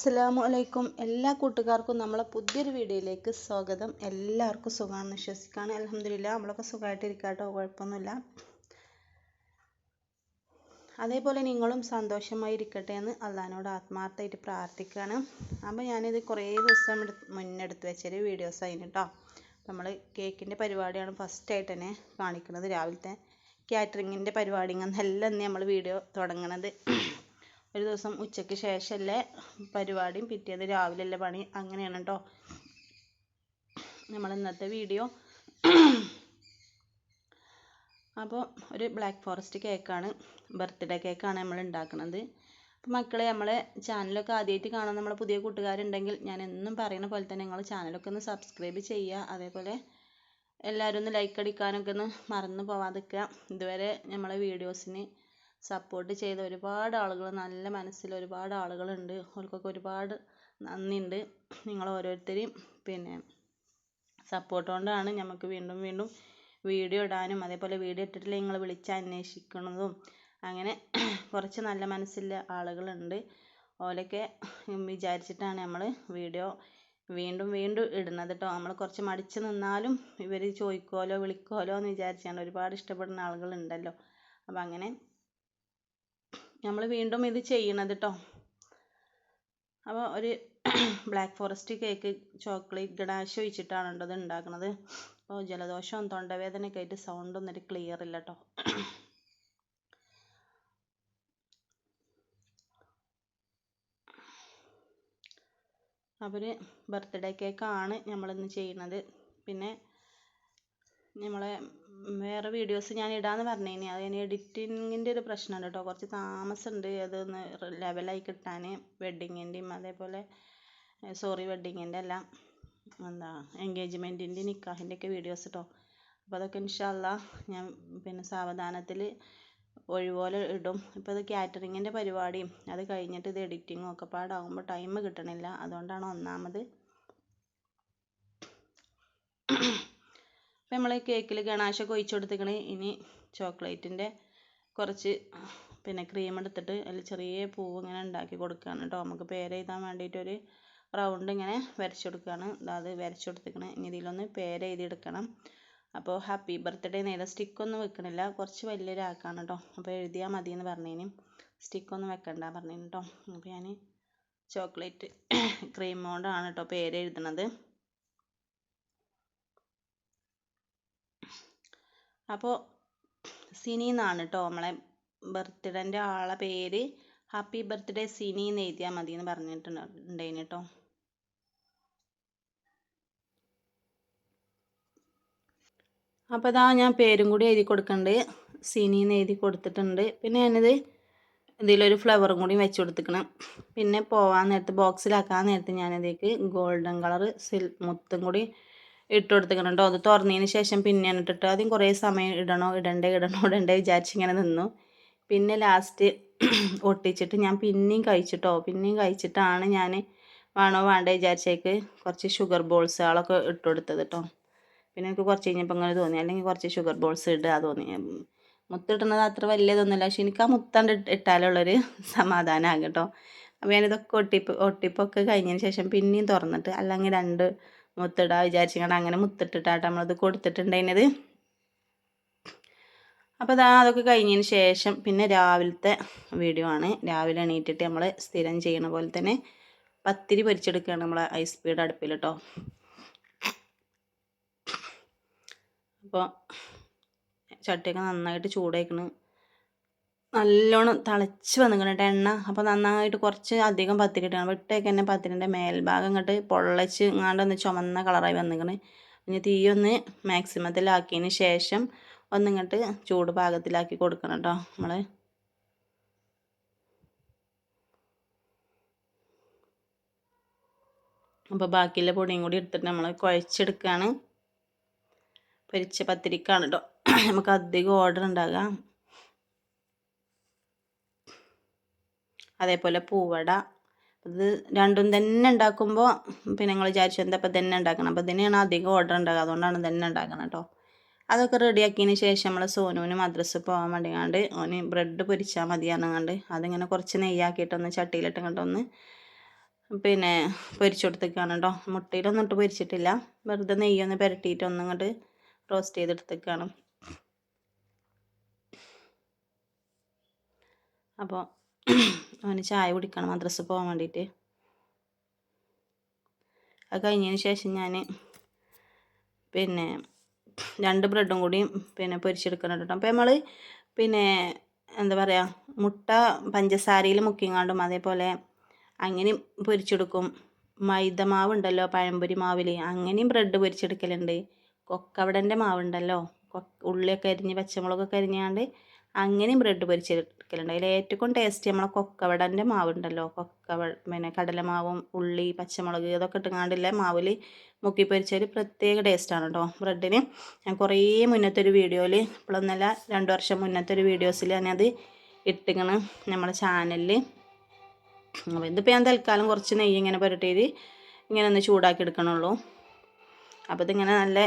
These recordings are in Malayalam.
അസ്സലാമു അലൈക്കും. എല്ലാ കൂട്ടുകാർക്കും നമ്മളെ പുതിയൊരു വീഡിയോയിലേക്ക് സ്വാഗതം. എല്ലാവർക്കും സുഖമാണെന്ന് വിശ്വസിക്കുകയാണ്. അലഹമില്ല നമ്മളൊക്കെ സുഖമായിട്ടിരിക്കാട്ടോ. കുഴപ്പമൊന്നുമില്ല. അതേപോലെ നിങ്ങളും സന്തോഷമായി ഇരിക്കട്ടെ എന്ന് അള്ളഹാനോട് ആത്മാർത്ഥമായിട്ട് പ്രാർത്ഥിക്കുകയാണ്. അപ്പോൾ ഞാനിത് കുറേ ദിവസം മുന്നെടുത്ത് വെച്ചൊരു വീഡിയോസ് അതിന് കേട്ടോ. നമ്മൾ കേക്കിന്റെ പരിപാടിയാണ് ഫസ്റ്റായിട്ട് തന്നെ കാണിക്കുന്നത് രാവിലത്തെ കാറ്ററിങ്ങിന്റെ പരിപാടി എന്നെല്ലാം നമ്മൾ വീഡിയോ തുടങ്ങണത്. ഒരു ദിവസം ഉച്ചയ്ക്ക് ശേഷമല്ലേ പരിപാടിയും പിറ്റേന്ന് രാവിലെയല്ലേ പണി? അങ്ങനെയാണ് കേട്ടോ നമ്മൾ ഇന്നത്തെ വീഡിയോ. അപ്പോൾ ഒരു ബ്ലാക്ക് ഫോറസ്റ്റ് കേക്കാണ്. ബർത്ത്ഡേ കേക്കാണ് നമ്മൾ ഉണ്ടാക്കുന്നത്. അപ്പോൾ മക്കളെ നമ്മളെ ചാനലൊക്കെ ആദ്യമായിട്ട് കാണാൻ നമ്മളെ പുതിയ കൂട്ടുകാരുണ്ടെങ്കിൽ ഞാൻ എന്നും പറയുന്ന പോലെ തന്നെ നിങ്ങൾ ചാനലൊക്കെ ഒന്ന് സബ്സ്ക്രൈബ് ചെയ്യുക. അതേപോലെ എല്ലാവരും ഒന്ന് ലൈക്ക് അടിക്കാനൊക്കെ ഒന്ന് മറന്നു പോവാതിരിക്കുക. ഇതുവരെ നമ്മളെ വീഡിയോസിന് സപ്പോർട്ട് ചെയ്ത ഒരുപാട് ആളുകൾ നല്ല മനസ്സിൽ ഒരുപാട് ആളുകളുണ്ട്. അവർക്കൊക്കെ ഒരുപാട് നന്ദിയുണ്ട് നിങ്ങൾ ഓരോരുത്തരെയും പിന്നെ സപ്പോർട്ട് കൊണ്ടാണ് നമുക്ക് വീണ്ടും വീണ്ടും വീഡിയോ ഇടാനും അതേപോലെ വീഡിയോ ഇട്ടിട്ടില്ല നിങ്ങൾ വിളിച്ച് അന്വേഷിക്കുന്നതും. അങ്ങനെ കുറച്ച് നല്ല മനസ്സുള്ള ആളുകളുണ്ട്. ഓലൊക്കെ വിചാരിച്ചിട്ടാണ് നമ്മൾ വീഡിയോ വീണ്ടും വീണ്ടും ഇടുന്നത് കേട്ടോ നമ്മൾ കുറച്ച് മടിച്ച് നിന്നാലും ഇവർ ചോദിക്കുമല്ലോ വിളിക്കുമല്ലോ എന്ന് വിചാരിച്ചാണ് ഒരുപാട് ഇഷ്ടപ്പെടുന്ന ആളുകളുണ്ടല്ലോ. അപ്പം അങ്ങനെ നമ്മൾ വീണ്ടും ഇത് ചെയ്യണത് കേട്ടോ അപ്പോൾ ഒരു black forest cake chocolate ganache ഒഴിച്ചിട്ടാണ് കേട്ടോ ഇത് ഉണ്ടാക്കുന്നത് അപ്പോൾ ജലദോഷവും തൊണ്ടവേദനയൊക്കെ ആയിട്ട് സൗണ്ട് ഒന്നും ഒരു ക്ലിയർ ഇല്ല കേട്ടോ അവർ ബർത്ത്ഡേ കേക്കാണ് നമ്മളിന്ന് ചെയ്യുന്നത് പിന്നെ നമ്മളെ വേറെ വീഡിയോസ് ഞാൻ ഇടാന്ന് പറഞ്ഞിനി. അത് ഇനി എഡിറ്റിങ്ങിന്റെ ഒരു പ്രശ്നമുണ്ട് കേട്ടോ കുറച്ച് താമസമുണ്ട് അതൊന്ന് ലെവലായി കിട്ടാൻ വെഡ്ഡിങ്ങിന്റെയും അതേപോലെ സോറി വെഡ്ഡിങ്ങിന്റെ എല്ലാം എന്താ എൻഗേജ്മെന്റിന്റെ നിക്കാഹിന്റെ ഒക്കെ വീഡിയോസ് കേട്ടോ അപ്പോൾ അതൊക്കെ ഇൻഷല്ല ഞാൻ പിന്നെ സാവധാനത്തിൽ ഒഴിവുപോലെ ഇടും. ഇപ്പോൾ ഇത് കാറ്ററിങ്ങിന്റെ പരിപാടിയും അത് കഴിഞ്ഞിട്ട് ഇത് എഡിറ്റിങ്ങും ഒക്കെ പാടാകുമ്പോൾ ടൈം കിട്ടണില്ല. അതുകൊണ്ടാണ് ഒന്നാമത് അപ്പോൾ നമ്മൾ കേക്കിൽ ഗണാശൊക്കെ ഒഴിച്ചു കൊടുത്തേക്കണേ ഇനി ചോക്ലേറ്റിന്റെ കുറച്ച് പിന്നെ ക്രീം എടുത്തിട്ട് അതിൽ ചെറിയ പൂവ് ഇങ്ങനെ ഉണ്ടാക്കി കൊടുക്കുകയാണ് കേട്ടോ നമുക്ക് പേര് എഴുതാൻ വേണ്ടിയിട്ടൊരു റൗണ്ട് ഇങ്ങനെ വരച്ചു കൊടുക്കുകയാണ് അത് വരച്ചു കൊടുത്തേക്കണേ ഇനി ഇതിലൊന്ന് പേര് എഴുതി എടുക്കണം അപ്പോൾ ഹാപ്പി ബർത്ത്ഡേ നേരെ സ്റ്റിക്കൊന്നും വെക്കണില്ല. കുറച്ച് വലിയൊരാക്കാണ് കേട്ടോ അപ്പോൾ എഴുതിയാൽ മതി എന്ന് പറഞ്ഞതിന് സ്റ്റിക്കൊന്നും വെക്കണ്ട പറഞ്ഞതിന് കേട്ടോ അപ്പോൾ ഞാൻ ചോക്ലേറ്റ് ക്രീം കൊണ്ടാണ് കേട്ടോ പേര് എഴുതണത്. അപ്പോൾ സിനി എന്നാണ് കേട്ടോ നമ്മളെ ബർത്ത്ഡേന്റെ ആളെ പേര് ഹാപ്പി ബർത്ത്ഡേ സിനി എന്ന് എഴുതിയാൽ മതി എന്ന് പറഞ്ഞിട്ടുണ്ടായിന് കേട്ടോ അപ്പോൾ ഇതാ ഞാൻ പേരും കൂടി എഴുതി കൊടുക്കുന്നുണ്ട് സിനി എന്ന് എഴുതി കൊടുത്തിട്ടുണ്ട്. പിന്നെ ഞാനിത് ഇതിലൊരു ഫ്ലവറും കൂടി വെച്ച് കൊടുത്തിക്കണം പിന്നെ പോവാൻ നേരത്ത് ബോക്സിലാക്കാൻ നേരത്ത് ഞാനിതേക്ക് ഗോൾഡൻ കളർ സിൽ മുത്തും കൂടി ഇട്ട് കൊടുത്തിട്ടുണ്ടോ അത് തുറന്നതിന് ശേഷം പിന്നെ ഇട്ടിട്ട് ആദ്യം കുറേ സമയം ഇടണോ ഇടണ്ടേ ഇടണോ ഇടണ്ടേ വിചാരിച്ച് ഇങ്ങനെ നിന്നു. പിന്നെ ലാസ്റ്റ് ഒട്ടിച്ചിട്ട് ഞാൻ പിന്നെയും കഴിച്ചിട്ടോ പിന്നെയും കഴിച്ചിട്ടാണ് ഞാൻ വേണോ വേണ്ടേ വിചാരിച്ചേക്ക് കുറച്ച് ഷുഗർ ബോൾസുകളൊക്കെ ഇട്ട് കൊടുത്തത് കേട്ടോ പിന്നെ എനിക്ക് കുറച്ച് കഴിഞ്ഞപ്പോൾ ഇങ്ങനെ തോന്നി. അല്ലെങ്കിൽ കുറച്ച് ഷുഗർ ബോൾസ് ഇടുക തോന്നി. മുത്തിട്ടുന്നത് അത്ര വലിയതൊന്നുമില്ല പക്ഷെ എനിക്ക് ആ മുത്താണ്ട് ഇട്ടാലുള്ളൊരു സമാധാനമാകും കേട്ടോ. അപ്പോൾ ഞാനിതൊക്കെ ഒട്ടിപ്പ് ഒട്ടിപ്പൊക്കെ കഴിഞ്ഞതിന് ശേഷം പിന്നെയും തുറന്നിട്ട് അല്ലെങ്കിൽ രണ്ട് മുത്തിടാ വിചാരിച്ചിങ്ങനെ അങ്ങനെ മുത്തിട്ടിട്ടാട്ടോ നമ്മളത് കൊടുത്തിട്ടുണ്ടായിരുന്നത്. അപ്പോൾ അതാ അതൊക്കെ കഴിഞ്ഞതിന് ശേഷം പിന്നെ രാവിലത്തെ വീഡിയോ ആണ്. രാവിലെ എണീറ്റിട്ട് നമ്മൾ സ്ഥിരം ചെയ്യണ പോലെ തന്നെ പത്തിരി പൊരിച്ചെടുക്കുകയാണ് നമ്മൾ ഐസ് സ്പീഡ് അടുപ്പിൽ കേട്ടോ അപ്പോൾ ചട്ടിയൊക്കെ നന്നായിട്ട് ചൂടായിക്കണ്. നല്ലോണം തിളച്ച് വന്നിക്കണ എണ്ണ. അപ്പോൾ നന്നായിട്ട് കുറച്ച് അധികം പത്തിരിട്ടാണ് അപ്പോൾ ഇട്ടേക്ക് തന്നെ പത്തിരിന്റെ മേൽഭാഗം ഇങ്ങോട്ട് പൊള്ളച്ച് ഇങ്ങാണ്ട് ഒന്ന് ചുമന്ന കളറായി വന്നിക്കണ്. പിന്നെ തീയൊന്ന് മാക്സിമത്തിലാക്കിയതിന് ശേഷം ഒന്നിങ്ങോട്ട് ചൂട് പാകത്തിലാക്കി കൊടുക്കണം കേട്ടോ നമ്മൾ അപ്പോൾ ബാക്കിയുള്ള പൊടിയും കൂടി എടുത്തിട്ട് നമ്മൾ കുഴച്ചെടുക്കുകയാണ് പൊരിച്ച പത്തിരിക്കാണ് കേട്ടോ നമുക്ക് അധികം ഓർഡർ ഉണ്ടാകാം. അതേപോലെ പൂവട. ഇത് രണ്ടും തന്നെ ഉണ്ടാക്കുമ്പോൾ പിന്നെ നിങ്ങൾ വിചാരിച്ചു എന്താ ഇപ്പം തന്നെ ഉണ്ടാക്കണം. അപ്പോൾ ഇതിനെയാണ് അധികം ഓർഡർ ഉണ്ടാകുക അതുകൊണ്ടാണ് തന്നെ ഉണ്ടാക്കണം കേട്ടോ. അതൊക്കെ റെഡിയാക്കിയതിന് ശേഷം നമ്മൾ സോനുവിന് മദ്രസ് പോകാൻ വേണ്ടിയാണ്ട് ഓന് ബ്രെഡ് പൊരിച്ചാൽ മതിയാണെങ്ങാണ്ട് അതിങ്ങനെ കുറച്ച് നെയ്യാക്കിയിട്ടൊന്ന് ചട്ടിയിലിട്ട് കണ്ടൊന്ന് പിന്നെ പൊരിച്ചു കൊടുത്തേക്കാണ് കേട്ടോ. മുട്ടയിലൊന്നും ഇട്ട് പൊരിച്ചിട്ടില്ല. വെറുതെ നെയ്യൊന്ന് പുരട്ടിയിട്ട് ഒന്നും ഇങ്ങോട്ട് റോസ്റ്റ് ചെയ്തെടുത്തേക്കാണ്. അപ്പോൾ അവന് ചായ കുടിക്കണം മദ്രസ പോകാൻ വേണ്ടിയിട്ട് അത് കഴിഞ്ഞതിന് ശേഷം ഞാൻ പിന്നെ രണ്ട് ബ്രെഡും കൂടി പിന്നെ പൊരിച്ചെടുക്കണം കേട്ടോ അപ്പോൾ നമ്മൾ പിന്നെ എന്താ പറയുക മുട്ട പഞ്ചസാരയിൽ മുക്കിങ്ങാണ്ടും അതേപോലെ അങ്ങനെയും പൊരിച്ചെടുക്കും. മൈദ മാവ് ഉണ്ടല്ലോ പഴംപൊരി മാവിൽ അങ്ങനെയും ബ്രെഡ് പൊരിച്ചെടുക്കലുണ്ട്. കൊക്കവടന്റെ മാവുണ്ടല്ലോ ഉള്ളിയൊക്കെ അരിഞ്ഞ് പച്ചമുളകൊക്കെ അരിഞ്ഞാണ്ട് അങ്ങനെയും ബ്രെഡ് പൊരിച്ചെടുക്കലുണ്ട്. അതിൽ ഏറ്റവും ടേസ്റ്റ് നമ്മളെ കൊക്കവടന്റെ മാവുണ്ടല്ലോ. കൊക്കവ പിന്നെ കടലമാവും ഉള്ളി പച്ചമുളക് ഇതൊക്കെ ഇട്ടുങ്ങാണ്ടില്ല മാവിൽ മുക്കി പൊരിച്ചൊരു പ്രത്യേക ടേസ്റ്റാണ് കേട്ടോ ബ്രെഡിന്. ഞാൻ കുറേ മുന്നത്തെ ഒരു വീഡിയോയിൽ ഇപ്പോഴൊന്നല്ല രണ്ട് വർഷം മുന്നത്തെ ഒരു വീഡിയോസിൽ അത് ഇട്ടിങ്ങനെ നമ്മുടെ ചാനലിൽ അപ്പോൾ ഇതിപ്പോൾ ഞാൻ തൽക്കാലം കുറച്ച് നെയ്യ് ഇങ്ങനെ പുരട്ടിയത് ഇങ്ങനെ ഒന്ന് ചൂടാക്കി എടുക്കണുള്ളൂ. അപ്പോൾ ഇതിങ്ങനെ നല്ല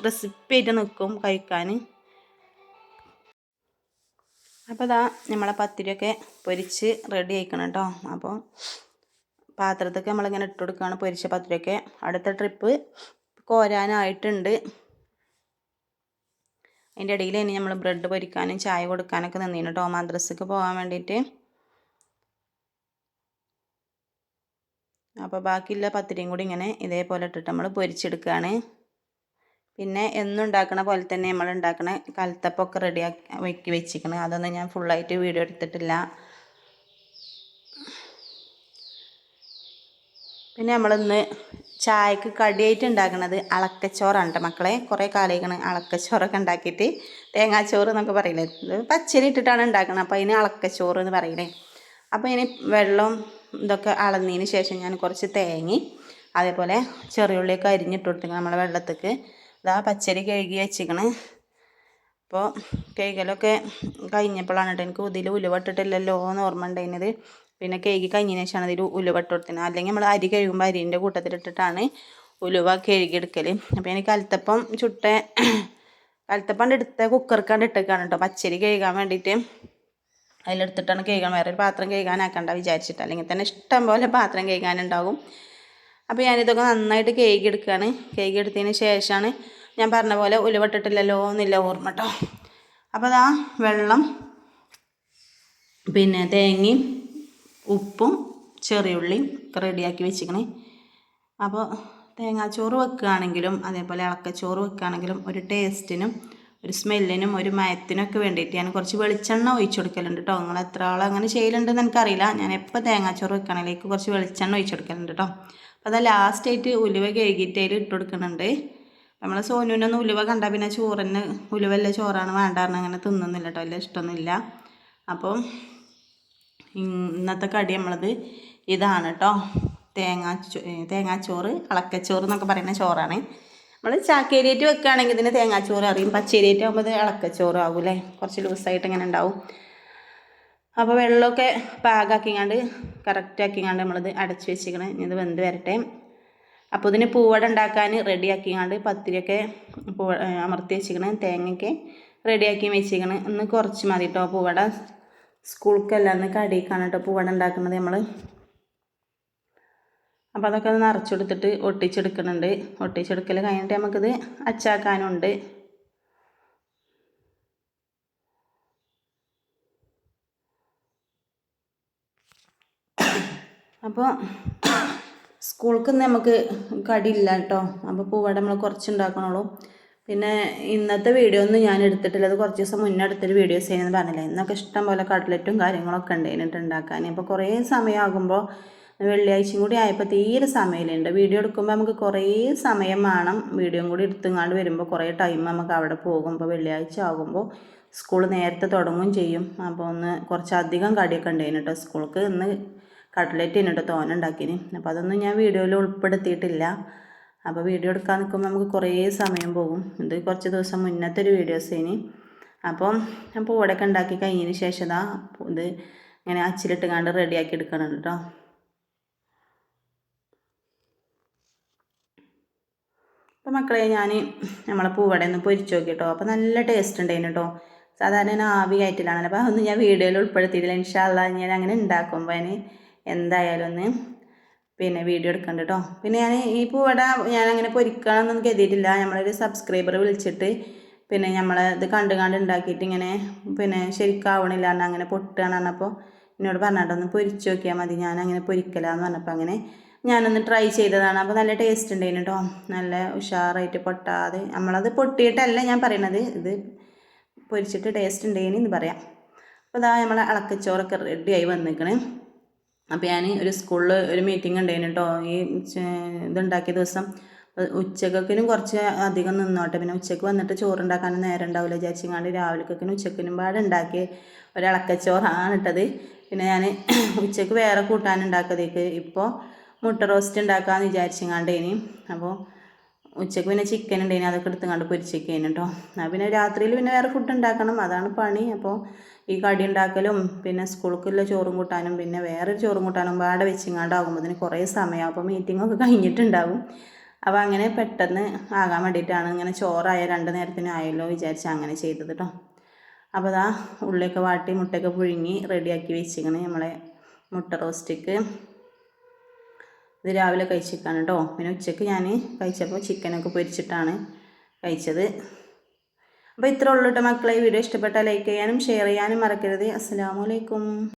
ക്രിസ്പി ആയിട്ട് നിൽക്കും കഴിക്കാൻ. അപ്പോൾ ഇതാ നമ്മളെ പത്തിരിയൊക്കെ പൊരിച്ച് റെഡി ആയിക്കണം കേട്ടോ അപ്പോൾ പാത്രത്തൊക്കെ നമ്മളിങ്ങനെ ഇട്ട് കൊടുക്കുകയാണ് പൊരിച്ച പത്തിരിയൊക്കെ. അടുത്ത ട്രിപ്പ് കോരാനായിട്ടുണ്ട്. അതിന്റെ ഇടയിൽ ഇനി നമ്മൾ ബ്രെഡ് പൊരിക്കാനും ചായ കൊടുക്കാനൊക്കെ നിന്നിരുന്നു കേട്ടോ മദ്രസക്ക് പോകാൻ വേണ്ടിയിട്ട് അപ്പോൾ ബാക്കിയുള്ള പത്തിരിയും കൂടി ഇങ്ങനെ ഇതേപോലെ ഇട്ടിട്ട് നമ്മൾ പൊരിച്ചെടുക്കുകയാണ് പിന്നെ എന്നും ഉണ്ടാക്കണ പോലെ തന്നെ നമ്മൾ ഉണ്ടാക്കണ കലത്തപ്പൊക്കെ റെഡിയാക്കി വെക്കി വെച്ചിരിക്കണം. അതൊന്നും ഞാൻ ഫുള്ളായിട്ട് വീഡിയോ എടുത്തിട്ടില്ല. പിന്നെ നമ്മളിന്ന് ചായക്ക് കടിയായിട്ട് ഉണ്ടാക്കുന്നത് അളക്കച്ചോറാണ് മക്കളെ. കുറേ കാലയിക്കണം അളക്കച്ചോറൊക്കെ ഉണ്ടാക്കിയിട്ട് തേങ്ങാച്ചോറ് എന്നൊക്കെ പറയില്ലേ? പച്ചരി ഇട്ടിട്ടാണ് ഉണ്ടാക്കുന്നത് അപ്പോൾ അതിന് അളക്കച്ചോറ് എന്ന് പറയില്ലേ? അപ്പോൾ ഇനി വെള്ളം ഇതൊക്കെ അളന്നതിന് ശേഷം ഞാൻ കുറച്ച് തേങ്ങി അതേപോലെ ചെറിയുള്ളിയൊക്കെ അരിഞ്ഞിട്ട് കൊടുത്തിരിക്കണം നമ്മളെ വെള്ളത്തേക്ക്. ഇതാ പച്ചരി കഴുകി വെച്ചിക്കണ് അപ്പോൾ കഴുകലൊക്കെ കഴിഞ്ഞപ്പോഴാണ് കേട്ടോ എനിക്ക് ഇതിൽ ഉലുവട്ടിട്ടില്ലല്ലോ എന്ന് ഓർമ്മ ഉണ്ടായിരുന്നത്. പിന്നെ കഴുകി കഴിഞ്ഞതിന് ശേഷമാണ് ഇതിൽ ഉലുവട്ട് കൊടുത്തിരുന്നത് അല്ലെങ്കിൽ നമ്മൾ അരി കഴുകുമ്പോൾ അരിന്റെ കൂട്ടത്തിലിട്ടിട്ടാണ് ഉലുവ കഴുകിയെടുക്കൽ അപ്പോൾ എനിക്ക് കലത്തപ്പം ചുട്ട കലത്തപ്പം എടുത്ത കുക്കർക്കാണ്ട് ഇട്ടേക്കാണ് കേട്ടോ. പച്ചരി കഴുകാൻ വേണ്ടിയിട്ട് അതിലെടുത്തിട്ടാണ് കഴുകാൻ. വേറൊരു പാത്രം കഴുകാനാക്കണ്ട വിചാരിച്ചിട്ട്. അല്ലെങ്കിൽ തന്നെ ഇഷ്ടം പോലെ പാത്രം കഴുകാനുണ്ടാകും. അപ്പോൾ ഞാനിതൊക്കെ നന്നായിട്ട് കേക്ക് എടുക്കുകയാണ് കേക്ക് എടുത്തതിന് ശേഷമാണ് ഞാൻ പറഞ്ഞ പോലെ ഉലുവട്ടിട്ടില്ലല്ലോ എന്നില്ല ഓർമ്മ കേട്ടോ അപ്പോൾ അതാ വെള്ളം പിന്നെ തേങ്ങയും ഉപ്പും ചെറിയുള്ളിയും റെഡിയാക്കി വെച്ചിക്കണേ അപ്പോൾ തേങ്ങാച്ചോറ് വെക്കുകയാണെങ്കിലും അതേപോലെ ഇളക്കച്ചോറ് വെക്കുകയാണെങ്കിലും ഒരു ടേസ്റ്റിനും ഒരു സ്മെല്ലിനും ഒരു മയത്തിനൊക്കെ വേണ്ടിയിട്ട് ഞാൻ കുറച്ച് വെളിച്ചെണ്ണ ഒഴിച്ചു കൊടുക്കലുണ്ട് കേട്ടോ നിങ്ങൾ എത്ര ആൾ അങ്ങനെ ചെയ്യലുണ്ടെന്ന് എനിക്കറിയില്ല. ഞാൻ എപ്പോൾ തേങ്ങാച്ചോറ് വെക്കണേലേക്ക് കുറച്ച് വെളിച്ചെണ്ണ ഒഴിച്ചു കൊടുക്കലുണ്ട് കേട്ടോ അപ്പോൾ അത് ലാസ്റ്റായിട്ട് ഉലുവ കഴുകിയിട്ട് അതിൽ ഇട്ട് കൊടുക്കുന്നുണ്ട്. നമ്മൾ സോനുവിനൊന്നും ഉലുവ കണ്ടാൽ പിന്നെ ചോറിന് ഉലുവല്ല ചോറാണ് വേണ്ടാറിന് അങ്ങനെ തിന്നുന്നില്ല കേട്ടോ വലിയ ഇഷ്ടമൊന്നുമില്ല അപ്പം ഇന്നത്തെ കടി നമ്മളത് ഇതാണ് കേട്ടോ തേങ്ങാ തേങ്ങാച്ചോറ് അളക്കച്ചോറ് എന്നൊക്കെ പറയുന്ന ചോറാണ്. നമ്മൾ ചാക്കേരിയേറ്റ് വെക്കുകയാണെങ്കിൽ ഇതിന് തേങ്ങാച്ചോറ് അറിയും. പച്ചേരിയേറ്റ് ആകുമ്പോൾ ഇത് ഇളക്കച്ചോറ് ആകൂലേ കുറച്ച് ലൂസായിട്ട് ഇങ്ങനെ ഉണ്ടാവും അപ്പോൾ വെള്ളമൊക്കെ പാകാക്കിങ്ങാണ്ട് കറക്റ്റാക്കിങ്ങാണ്ട് നമ്മളത് അടച്ച് വെച്ചിരിക്കണം. ഇത് വെന്ത് വരട്ടെ. അപ്പോൾ ഇതിന് പൂവട ഉണ്ടാക്കാൻ റെഡി ആക്കിങ്ങാണ്ട് പത്തിരിയൊക്കെ അമർത്തി വെച്ചിരിക്കണം. തേങ്ങയൊക്കെ റെഡിയാക്കി വെച്ചിരിക്കണം. ഒന്ന് കുറച്ച് മതി കേട്ടോ പൂവട. സ്കൂൾക്കല്ല കടി കടിക്കാണ് കേട്ടോ പൂവട ഉണ്ടാക്കുന്നത് നമ്മൾ അപ്പോൾ അതൊക്കെ ഒന്ന് നിറച്ചെടുത്തിട്ട് ഒട്ടിച്ചെടുക്കുന്നുണ്ട് ഒട്ടിച്ചെടുക്കൽ കഴിഞ്ഞിട്ട് നമുക്കിത് അച്ചാക്കാനുണ്ട്. അപ്പോൾ സ്കൂൾക്ക് നമുക്ക് കടിയില്ല കേട്ടോ അപ്പോൾ പൂവട നമ്മൾ കുറച്ച് ഉണ്ടാക്കണുള്ളൂ പിന്നെ ഇന്നത്തെ വീഡിയോ ഒന്നും ഞാൻ എടുത്തിട്ടില്ല. അത് കുറച്ച് ദിവസം മുന്നേ എടുത്തൊരു വീഡിയോസ് ചെയ്യുന്നത് പറഞ്ഞില്ലേ. ഇന്നൊക്കെ ഇഷ്ടം പോലെ കട്ട്ലറ്റും കാര്യങ്ങളൊക്കെ ഉണ്ട് ഉണ്ടാക്കാൻ അപ്പോൾ കുറേ സമയമാകുമ്പോൾ വെള്ളിയാഴ്ചയും കൂടി ആയപ്പോൾ തീരെ സമയമില്ലുണ്ട് വീഡിയോ എടുക്കുമ്പോൾ നമുക്ക് കുറേ സമയം വേണം. വീഡിയോ കൂടി എടുത്തുങ്ങാണ്ട് വരുമ്പോൾ കുറേ ടൈം നമുക്ക് അവിടെ പോകുമ്പോൾ വെള്ളിയാഴ്ച ആകുമ്പോൾ സ്കൂൾ നേരത്തെ തുടങ്ങുകയും ചെയ്യും. അപ്പോൾ ഒന്ന് കുറച്ചധികം കടിയൊക്കെ ഉണ്ടായിരുന്നു കേട്ടോ സ്കൂൾക്ക്. ഇന്ന് കട്ട്ലറ്റ് എന്നിട്ട് തോന ഉണ്ടാക്കിന്. അപ്പോൾ അതൊന്നും ഞാൻ വീഡിയോയിൽ ഉൾപ്പെടുത്തിയിട്ടില്ല. അപ്പോൾ വീഡിയോ എടുക്കാൻ നിൽക്കുമ്പോൾ നമുക്ക് കുറേ സമയം പോകും. ഇത് കുറച്ച് ദിവസം മുന്നത്തെ ഒരു വീഡിയോസ് ഇനി അപ്പം ഞാൻ പൂവടൊക്കെ ഉണ്ടാക്കി കഴിഞ്ഞതിന് ശേഷം ഇതാ ഇത് ഇങ്ങനെ അച്ചിലിട്ട് കണ്ട് റെഡിയാക്കി എടുക്കണം കേട്ടോ. അപ്പോൾ മക്കളെ ഞാൻ നമ്മളെ പൂവട ഒന്ന് പൊരിച്ച് നോക്കി കേട്ടോ. അപ്പോൾ നല്ല ടേസ്റ്റ് ഉണ്ടായിന് കേട്ടോ. സാധാരണ ആവി ആയിട്ടില്ലാണല്ലോ അപ്പോൾ അതൊന്നും ഞാൻ വീഡിയോയിൽ ഉൾപ്പെടുത്തിയിട്ടില്ല. ഇൻഷാല്ല ഞാൻ അങ്ങനെ ഉണ്ടാക്കുമ്പോൾ അതിന് എന്തായാലും ഒന്ന് പിന്നെ വീഡിയോ എടുക്കണ്ട കേട്ടോ പിന്നെ ഞാൻ ഈ പൂവട ഞാൻ അങ്ങനെ പൊരിക്കണമെന്നൊന്നും കരുതിയിട്ടില്ല. നമ്മളൊരു സബ്സ്ക്രൈബർ വിളിച്ചിട്ട് പിന്നെ നമ്മൾ ഇത് കണ്ട് കണ്ട് ഉണ്ടാക്കിയിട്ട് ഇങ്ങനെ പിന്നെ ശരിക്കാവണില്ല എന്നാൽ അങ്ങനെ പൊട്ടുകയാണ് പറഞ്ഞപ്പോൾ എന്നോട് പറഞ്ഞിട്ട് പൊരിച്ചു നോക്കിയാൽ മതി. ഞാൻ അങ്ങനെ പൊരിക്കലാന്ന് പറഞ്ഞപ്പോൾ അങ്ങനെ ഞാനൊന്ന് ട്രൈ ചെയ്തതാണ്. അപ്പോൾ നല്ല ടേസ്റ്റ് ഉണ്ടായിരുന്നു കേട്ടോ നല്ല ഉഷാറായിട്ട് പൊട്ടാതെ നമ്മളത് പൊട്ടിയിട്ടല്ല ഞാൻ പറയണത്. ഇത് പൊരിച്ചിട്ട് ടേസ്റ്റ് ഉണ്ടായിന് എന്ന് പറയാം. അപ്പോൾ ഇതാ നമ്മളെ അളക്കച്ചോറൊക്കെ റെഡിയായി വന്നിക്കണേ. അപ്പോൾ ഞാൻ ഒരു സ്കൂളിൽ ഒരു മീറ്റിംഗ് ഉണ്ടായിരുന്നു കേട്ടോ ഈ ഇതുണ്ടാക്കിയ ദിവസം ഉച്ചക്കൊക്കിനും കുറച്ച് അധികം നിന്നോട്ടെ. പിന്നെ ഉച്ചയ്ക്ക് വന്നിട്ട് ചോറുണ്ടാക്കാനും നേരം ഉണ്ടാവില്ല വിചാരിച്ചങ്ങാണ്ട് രാവിലേക്കൊക്കിനും ഉച്ചക്കിനും പാടെ ഉണ്ടാക്കി ഒരിളക്കച്ചോറാണ് ഇട്ടത്. പിന്നെ ഞാൻ ഉച്ചയ്ക്ക് വേറെ കൂട്ടാനുണ്ടാക്കിയതേക്ക് ഇപ്പോൾ മുട്ട റോസ്റ്റ് ഉണ്ടാക്കാമെന്ന് വിചാരിച്ചിങ്ങാണ്ടേനി. അപ്പോൾ ഉച്ചയ്ക്ക് പിന്നെ ചിക്കൻ ഉണ്ടേനി. അതൊക്കെ എടുത്തുകൊണ്ട് പൊരിച്ചേക്കേനു കേട്ടോ എന്നാൽ പിന്നെ രാത്രിയിൽ പിന്നെ വേറെ ഫുഡ് ഉണ്ടാക്കണം. അതാണ് പണി. അപ്പോൾ ഈ കടി ഉണ്ടാക്കലും പിന്നെ സ്കൂൾക്കുള്ള ചോറും കൂട്ടാനും പിന്നെ വേറൊരു ചോറും കൂട്ടാനും പാടെ വെച്ചിങ്ങാണ്ടാകുമ്പോൾ കുറേ സമയം. അപ്പോൾ മീറ്റിങ്ങൊക്കെ കഴിഞ്ഞിട്ടുണ്ടാകും അപ്പോൾ അങ്ങനെ പെട്ടെന്ന് ആകാൻ വേണ്ടിയിട്ടാണ് ഇങ്ങനെ ചോറായ രണ്ട് നേരത്തിന് ആയല്ലോ വിചാരിച്ച് അങ്ങനെ ചെയ്തത് കേട്ടോ അപ്പോൾ അതാ ഉള്ളിയൊക്കെ വാട്ടി മുട്ടയൊക്കെ പുഴുങ്ങി റെഡിയാക്കി വെച്ചിങ്ങനെ നമ്മളെ മുട്ട റോസ്റ്റിക്ക്. ഇത് രാവിലെ കഴിച്ചിരിക്കാണ് കേട്ടോ പിന്നെ ഉച്ചയ്ക്ക് ഞാൻ കഴിച്ചപ്പോൾ ചിക്കനൊക്കെ പൊരിച്ചിട്ടാണ് കഴിച്ചത്. അപ്പോൾ ഇത്ര കേട്ടോ മക്കളെ. വീഡിയോ ഇഷ്ടപ്പെട്ടാൽ ലൈക്ക് ചെയ്യാനും ഷെയർ ചെയ്യാനും മറക്കരുത്. അസ്സാമലൈക്കും